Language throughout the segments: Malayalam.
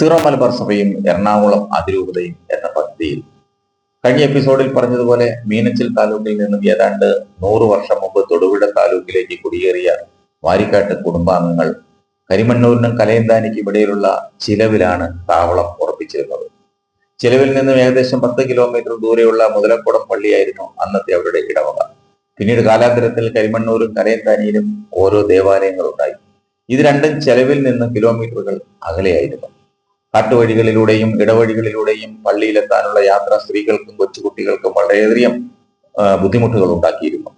സീറോ മലബാർ സഭയും എറണാകുളം അതിരൂപതയും എന്ന പദ്ധതിയിൽ കഴിഞ്ഞ എപ്പിസോഡിൽ പറഞ്ഞതുപോലെ മീനച്ചിൽ താലൂക്കിൽ നിന്നും ഏതാണ്ട് നൂറു വർഷം മുമ്പ് തൊടുപുഴ താലൂക്കിലേക്ക് കുടിയേറിയ വാരിക്കാട്ട് കുടുംബാംഗങ്ങൾ കരിമണ്ണൂരിനും കലയന്താനിക്കും ഇടയിലുള്ള ചിലവിലാണ് താവളം ഉറപ്പിച്ചിരുന്നത്. ചിലവിൽ നിന്നും ഏകദേശം പത്ത് കിലോമീറ്റർ ദൂരെയുള്ള മുതലക്കുടം പള്ളിയായിരുന്നു അന്നത്തെ അവരുടെ ഇടവക. പിന്നീട് കാലാന്തരത്തിൽ കരിമണ്ണൂരും കലയന്താനിയിലും ഓരോ ദേവാലയങ്ങളുണ്ടായി. ഇത് രണ്ടും ചെലവിൽ നിന്ന് കിലോമീറ്ററുകൾ അകലെയായിരുന്നു. കാട്ടുവഴികളിലൂടെയും ഇടവഴികളിലൂടെയും പള്ളിയിലെത്താനുള്ള യാത്ര സ്ത്രീകൾക്കും കൊച്ചുകുട്ടികൾക്കും വളരെയധികം ബുദ്ധിമുട്ടുകൾ ഉണ്ടാക്കിയിരുന്നു.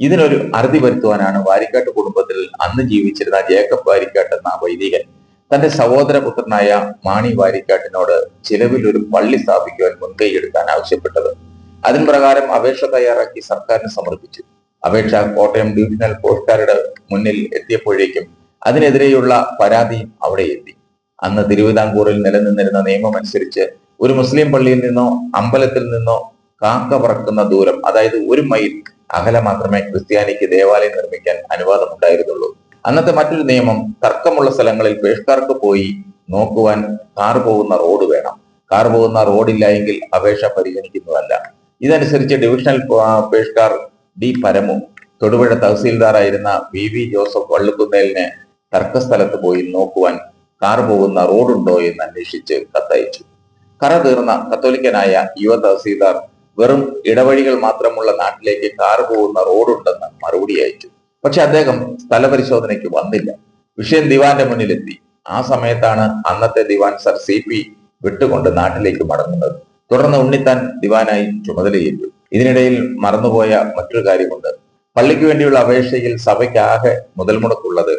ഇതിനൊരു അറുതി വരുത്തുവാനാണ് വാരിക്കാട്ട് കുടുംബത്തിൽ അന്ന് ജീവിച്ചിരുന്ന ജേക്കബ് വാരിക്കാട്ട് എന്ന വൈദികൻ തന്റെ സഹോദരപുത്രനായ മാണി വാരിക്കാട്ടിനോട് ചിലവിൽ ഒരു പള്ളി സ്ഥാപിക്കുവാൻ മുൻകൈയെടുക്കാൻ ആവശ്യപ്പെട്ടത്. അതിന് പ്രകാരം അപേക്ഷ തയ്യാറാക്കി സർക്കാരിന് സമർപ്പിച്ചു. അപേക്ഷ കോട്ടയം ഡിവിഷണൽ പോസ്റ്റുകാരുടെ മുന്നിൽ എത്തിയപ്പോഴേക്കും അതിനെതിരെയുള്ള പരാതിയും അവിടെ എത്തി. അന്ന് തിരുവിതാംകൂറിൽ നിലനിന്നിരുന്ന നിയമം അനുസരിച്ച് ഒരു മുസ്ലിം പള്ളിയിൽ നിന്നോ അമ്പലത്തിൽ നിന്നോ കാക്ക പറക്കുന്ന ദൂരം അതായത് ഒരു മൈൽ അകലെ മാത്രമേ ക്രിസ്ത്യാനിക്ക് ദേവാലയം നിർമ്മിക്കാൻ അനുവാദമുണ്ടായിരുന്നുള്ളൂ. അന്നത്തെ മറ്റൊരു നിയമം തർക്കമുള്ള സ്ഥലങ്ങളിൽ പേഷ്കാർക്ക് പോയി നോക്കുവാൻ കാർ പോകുന്ന റോഡ് വേണം. കാർ പോകുന്ന റോഡില്ല എങ്കിൽ അപേക്ഷ പരിഗണിക്കുന്നതല്ല. ഇതനുസരിച്ച് ഡിവിഷണൽ പേഷ്കാർ ഡി പരമു തൊടുപുഴ തഹസീൽദാറായിരുന്ന വി വി ജോസഫ് വള്ളുക്കുന്നേലിനെ തർക്കസ്ഥലത്ത് പോയി നോക്കുവാൻ കാർ പോകുന്ന റോഡുണ്ടോ എന്ന് അന്വേഷിച്ച് കത്തയച്ചു. കറ തീർന്ന കത്തോലിക്കനായ യുവ തഹസീൽദാർ വെറും ഇടവഴികൾ മാത്രമുള്ള നാട്ടിലേക്ക് കാർ പോകുന്ന റോഡുണ്ടെന്ന് മറുപടി അയച്ചു. പക്ഷെ അദ്ദേഹം സ്ഥലപരിശോധനയ്ക്ക് വന്നില്ല. വിഷയം ദിവാന്റെ മുന്നിലെത്തി. ആ സമയത്താണ് അന്നത്തെ ദിവാൻ സർ സി പി വിട്ടുകൊണ്ട് നാട്ടിലേക്ക് മടങ്ങുന്നത്. തുടർന്ന് ഉണ്ണിത്താൻ ദിവാനായി ചുമതലയേറ്റു. ഇതിനിടയിൽ മറന്നുപോയ മറ്റൊരു കാര്യമുണ്ട് പള്ളിക്ക് വേണ്ടിയുള്ള അപേക്ഷയിൽ സഭയ്ക്കാകെ മുതൽ മുടക്കുള്ളത്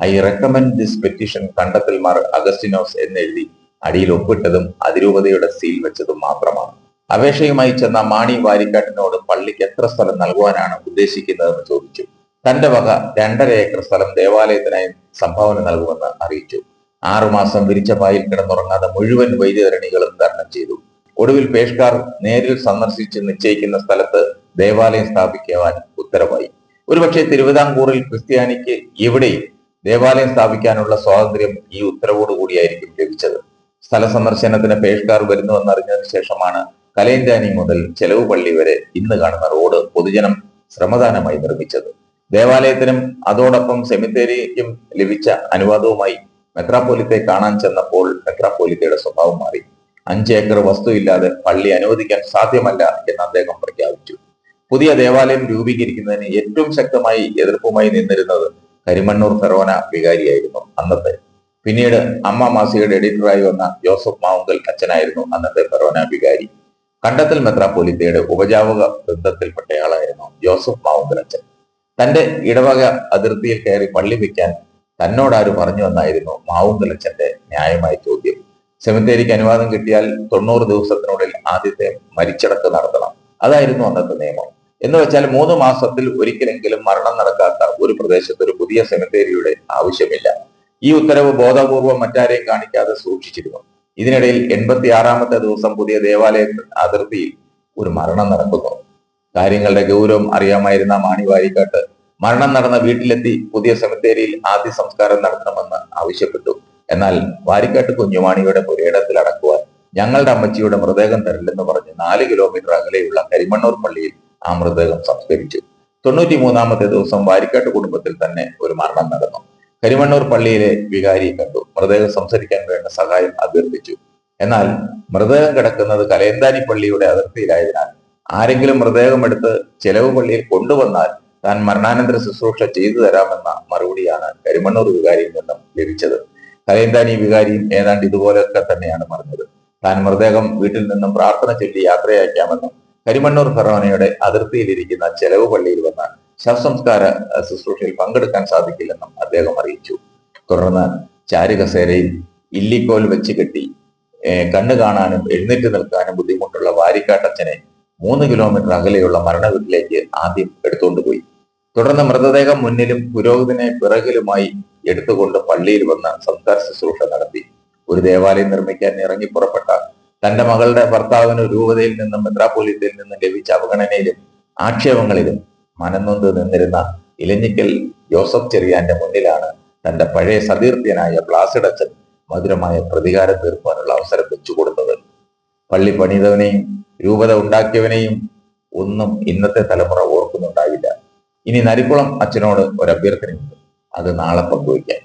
I recommend this petition Kandathil Mar Augustinos എന്നെഴുതി അടിയിൽ ഒപ്പിട്ടതും അതിരൂപതയുടെ സീൽ വെച്ചതും മാത്രമാണ്. അപേക്ഷയുമായി ചെന്ന മാണി വാരിക്കാട്ടിനോട് പള്ളിക്ക് എത്ര സ്ഥലം നൽകുവാനാണ് ഉദ്ദേശിക്കുന്നതെന്ന് ചോദിച്ചു. തന്റെ വക രണ്ടര ഏക്കർ സ്ഥലം ദേവാലയത്തിനായി സംഭാവന നൽകുമെന്ന് അറിയിച്ചു. ആറുമാസം വിരിച്ച പായിൽ കിടന്നുറങ്ങാതെ മുഴുവൻ വൈദ്യുതരണികളും തരണം ചെയ്തു. ഒടുവിൽ പേഷ്കാർ നേരിൽ സന്ദർശിച്ച് നിശ്ചയിക്കുന്ന സ്ഥലത്ത് ദേവാലയം സ്ഥാപിക്കുവാൻ ഉത്തരവായി. ഒരുപക്ഷെ തിരുവിതാംകൂറിൽ ക്രിസ്ത്യാനിക്ക് ഇവിടെയും ദേവാലയം സ്ഥാപിക്കാനുള്ള സ്വാതന്ത്ര്യം ഈ ഉത്തരവോടുകൂടിയായിരിക്കും ലഭിച്ചത്. സ്ഥല സന്ദർശനത്തിന് പേഷ്കാർ വരുന്നുവെന്നറിഞ്ഞതിന് ശേഷമാണ് കലയന്താനി മുതൽ ചെലവ് പള്ളി വരെ ഇന്ന് കാണുന്ന റോഡ് പൊതുജനം ശ്രമദാനമായി നിർമ്മിച്ചത്. ദേവാലയത്തിനും അതോടൊപ്പം സെമിത്തേരിക്കും ലഭിച്ച അനുവാദവുമായി മെത്രാപ്പോലിത്തെ കാണാൻ ചെന്നപ്പോൾ മെത്രാപ്പോലിത്തയുടെ സ്വഭാവം മാറി. അഞ്ച് ഏക്കർ വസ്തുവില്ലാതെ പള്ളി അനുവദിക്കാൻ സാധ്യമല്ല എന്ന് അദ്ദേഹം പ്രഖ്യാപിച്ചു. പുതിയ ദേവാലയം രൂപീകരിക്കുന്നതിന് ഏറ്റവും ശക്തമായി എതിർപ്പുമായി നിന്നിരുന്നത് കരിമണ്ണൂർ ഫെറോന വികാരിയായിരുന്നു അന്നത്തെ. പിന്നീട് അമ്മ മാസികയുടെ എഡിറ്ററായി വന്ന ജോസഫ് മാവുങ്കൽ അച്ഛനായിരുന്നു അന്നത്തെ ഫെറോന വികാരി. കണ്ടത്തിൽ മെത്രാപ്പൊലിത്തയുടെ ഉപജാപക വൃന്ദത്തിൽപ്പെട്ടയാളായിരുന്നു ജോസഫ് മാവുങ്കൽ അച്ഛൻ. തന്റെ ഇടവക അതിർത്തിയിൽ കയറി പള്ളി വെക്കാൻ തന്നോടാരും പറഞ്ഞു എന്നായിരുന്നു മാവുങ്കൽ അച്ഛന്റെ ന്യായമായ ചോദ്യം. സെമിത്തേരിക്ക് അനുവാദം കിട്ടിയാൽ തൊണ്ണൂറ് ദിവസത്തിനുള്ളിൽ ആദ്യത്തെ മരിച്ചടക്ക് നടത്തണം. അതായിരുന്നു അന്നത്തെ നിയമം. എന്ന് വെച്ചാൽ മൂന്ന് മാസത്തിൽ ഒരിക്കലെങ്കിലും മരണം നടക്കാത്ത ഒരു പ്രദേശത്ത് ഒരു പുതിയ സെമിത്തേരിയുടെ ആവശ്യമില്ല. ഈ ഉത്തരവ് ബോധപൂർവം മറ്റാരെയും കാണിക്കാതെ സൂക്ഷിച്ചിരുന്നു. ഇതിനിടയിൽ എൺപത്തി ആറാമത്തെ ദിവസം പുതിയ ദേവാലയ അതിർത്തിയിൽ ഒരു മരണം നടക്കുന്നു. കാര്യങ്ങളുടെ ഗൗരവം അറിയാമായിരുന്ന മാണി വാരിക്കാട്ട് മരണം നടന്ന വീട്ടിലെത്തി പുതിയ സെമിത്തേരിയിൽ ആദ്യ സംസ്കാരം നടത്തണമെന്ന് ആവശ്യപ്പെട്ടു. എന്നാൽ വാരിക്കാട്ട് കുഞ്ഞുമാണിയുടെ പുരയിടത്തിൽ അടക്കുവാൻ ഞങ്ങളുടെ അമ്മച്ചിയുടെ മൃതദേഹം തരില്ലെന്ന് പറഞ്ഞ് നാല് കിലോമീറ്റർ അകലെയുള്ള കരിമണ്ണൂർ പള്ളിയിൽ ആ മൃതദേഹം സംസ്കരിച്ചു. തൊണ്ണൂറ്റി മൂന്നാമത്തെ ദിവസം വാരിക്കാട്ട് കുടുംബത്തിൽ തന്നെ ഒരു മരണം നടന്നു. കരിമണ്ണൂർ പള്ളിയിലെ വികാരിയെ കണ്ടു. മൃതദേഹം സംസരിക്കാൻ വേണ്ട സഹായം അഭ്യർത്ഥിച്ചു. എന്നാൽ മൃതദേഹം കിടക്കുന്നത് കലയന്താനി പള്ളിയുടെ അതിർത്തിയിലായതിനാൽ ആരെങ്കിലും മൃതദേഹം എടുത്ത് ചെലവ് പള്ളിയിൽ കൊണ്ടുവന്നാൽ താൻ മരണാനന്തര ശുശ്രൂഷ ചെയ്തു തരാമെന്ന മറുപടിയാണ് കരിമണ്ണൂർ വികാരിയിൽ നിന്നും ലഭിച്ചത്. കലയന്താനി വികാരിയും ഏതാണ്ട് ഇതുപോലെയൊക്കെ തന്നെയാണ് പറഞ്ഞത്. താൻ മൃതദേഹം വീട്ടിൽ നിന്നും പ്രാർത്ഥന ചൊല്ലി യാത്രയയക്കാമെന്നും കരിമണ്ണൂർ ഫെറോനയുടെ അതിർത്തിയിലിരിക്കുന്ന ചെലവ് പള്ളിയിൽ വന്ന ശവസംസ്കാര ശുശ്രൂഷയിൽ പങ്കെടുക്കാൻ സാധിക്കില്ലെന്നും അദ്ദേഹം അറിയിച്ചു. തുടർന്ന് ചാരുകസേരയിൽ ഇല്ലിക്കോൽ വെച്ച് കെട്ടി കണ്ണു കാണാനും എഴുന്നേറ്റ് നിൽക്കാനും ബുദ്ധിമുട്ടുള്ള വാരിക്കാട്ടച്ചനെ മൂന്ന് കിലോമീറ്റർ അകലെയുള്ള മരണവീട്ടിലേക്ക് ആദ്യം എടുത്തുകൊണ്ടുപോയി തുടർന്ന് മൃതദേഹം മുന്നിലും പുരോഹിതനെ പിറകിലുമായി എടുത്തുകൊണ്ട് പള്ളിയിൽ വന്ന് സംസ്കാര ശുശ്രൂഷ നടത്തി. ഒരു ദേവാലയം നിർമ്മിക്കാൻ ഇറങ്ങി പുറപ്പെട്ട തന്റെ മകളുടെ ഭർത്താവിന് രൂപതയിൽ നിന്നും മെത്രാപോലിത്തയിൽ നിന്നും ലഭിച്ച അവഗണനയിലും ആക്ഷേപങ്ങളിലും മനംനൊന്ത് നിന്നിരുന്ന ഇലഞ്ഞിക്കൽ ജോസഫ് ചെറിയാന്റെ മുന്നിലാണ് തന്റെ പഴയ സതീർത്ഥ്യനായ പ്ലാസിഡച്ചൻ മധുരമായ പ്രതികാരം തീർക്കുവാനുള്ള അവസരം വെച്ചു കൊടുത്തത് പള്ളി പണിതവനെയും രൂപത ഉണ്ടാക്കിയവനെയും ഒന്നും ഇന്നത്തെ തലമുറ ഓർക്കുന്നുണ്ടാവില്ല ഇനി നരിക്കുളം അച്ഛനോട് ഒരു അഭ്യർത്ഥനയുണ്ട് അത് നാളെ പങ്കുവയ്ക്കാം.